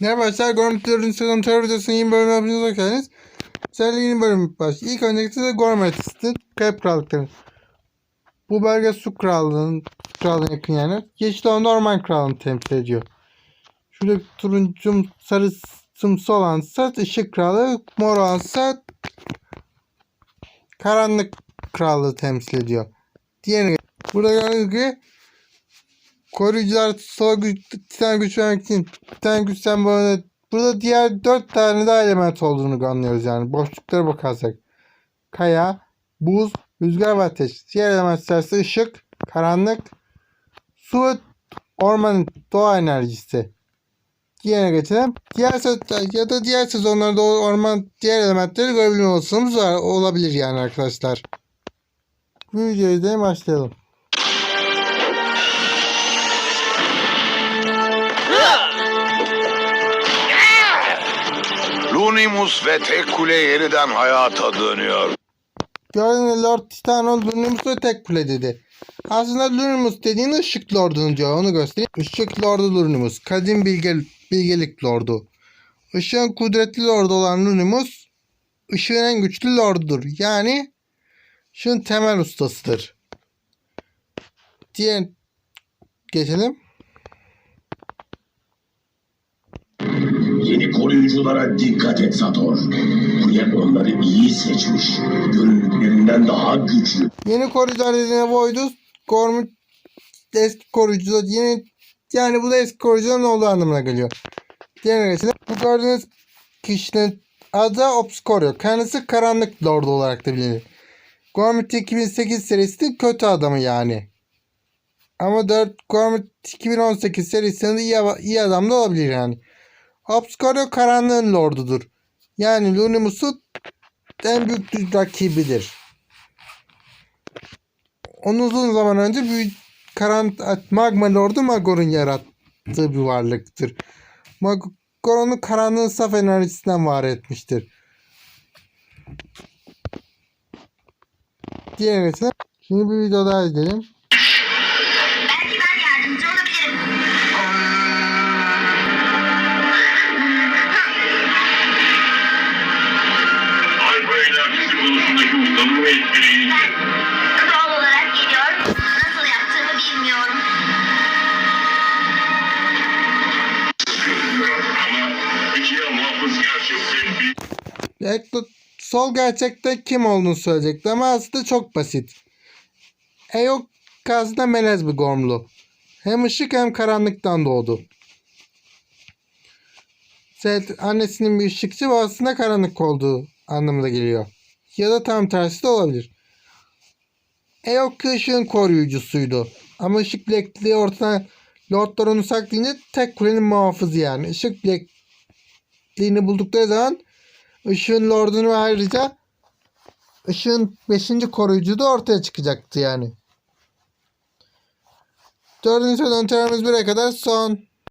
Merhaba arkadaşlar. Gormutların sezon terör videosunun yeni bölümüne hepiniz hoş geldiniz. Sizlerle yeni bölüm başlıyor. İlk öncelikle size Gormetist'in Kayıp Krallıkları. Bu bölge su krallığının krallığına yakın yani. Yeşil olan Orman krallığını temsil ediyor. Şurada turuncum sarısımsı olansa ışık kralı, mor olansa karanlık krallığı temsil ediyor. Diğeri burada gördüğünüz gibi koruyucular sola güç, titan güç için titan güç sembolüne burada diğer dört tane daha element olduğunu anlıyoruz yani. Boşluklara bakarsak. Kaya, buz, rüzgar ve ateş. Diğer elementler ise ışık, karanlık, su ve ormanın doğa enerjisi. Diğerine geçelim. Diğer ya da diğer sezonlarda orman diğer elementleri görebilme olasılığımız var, olabilir yani arkadaşlar. Bu videoyu izlemeye başlayalım. Lunimus ve tek kule yeniden hayata dönüyor. Gördüğünüz Lord Titano Lunimus ve tek kule dedi. Aslında Lunimus dediğin ışık lordunu diyor onu göstereyim. Işık lordu Lunimus. Kadim bilge, bilgelik lordu. Işığın kudretli lordu olan Lunimus ışığın en güçlü lordudur. Yani ışığın temel ustasıdır. Diğer geçelim. Yeni koruyuculara dikkat et Sator. Kule onları iyi seçmiş. Göründüklerinden daha güçlü. Yeni koruyucular dediğine Voidus, Gormut eski koruyucular yeni yani bu da eski koruyucuların olduğu anlamına geliyor. Geçelim. Bu gördüğünüz kişinin adı Obscurio. Kendisi karanlık lord olarak da bilinir. Gormut 2008 serisinin kötü adamı yani. Ama 4 Gormut 2018 serisinde iyi, iyi adam da olabilir yani. Obscurio karanlığın lordudur. Yani Lunimus'un en büyük rakibidir. Onun uzun zaman önce büyük karan magma lordu Magor'un yarattığı bir varlıktır. Magor onu karanlığın saf enerjisinden var etmiştir. Diğer şimdi bir video daha izleyelim. Kral olarak geliyor. Nasıl yaptığımı bilmiyorum. Eklo sol gerçekte kim olduğunu söyleyecekti ama aslında çok basit. Eok aslında melez bir gormlu. Hem ışık hem karanlıktan doğdu. Zed annesinin bir ışıkçı ve aslında karanlık olduğu anlamına geliyor. Ya da tam tersi de olabilir. Eok ışığın koruyucusuydu. Ama ışık bilekliği ortadan Lordlar onu saklayınca tek kulenin muhafızı yani. Işık bilekliğini buldukları zaman Işığın Lord'unu ve ayrıca Işığın 5. koruyucu da ortaya çıkacaktı yani. Dördüncü sezon buraya kadar son.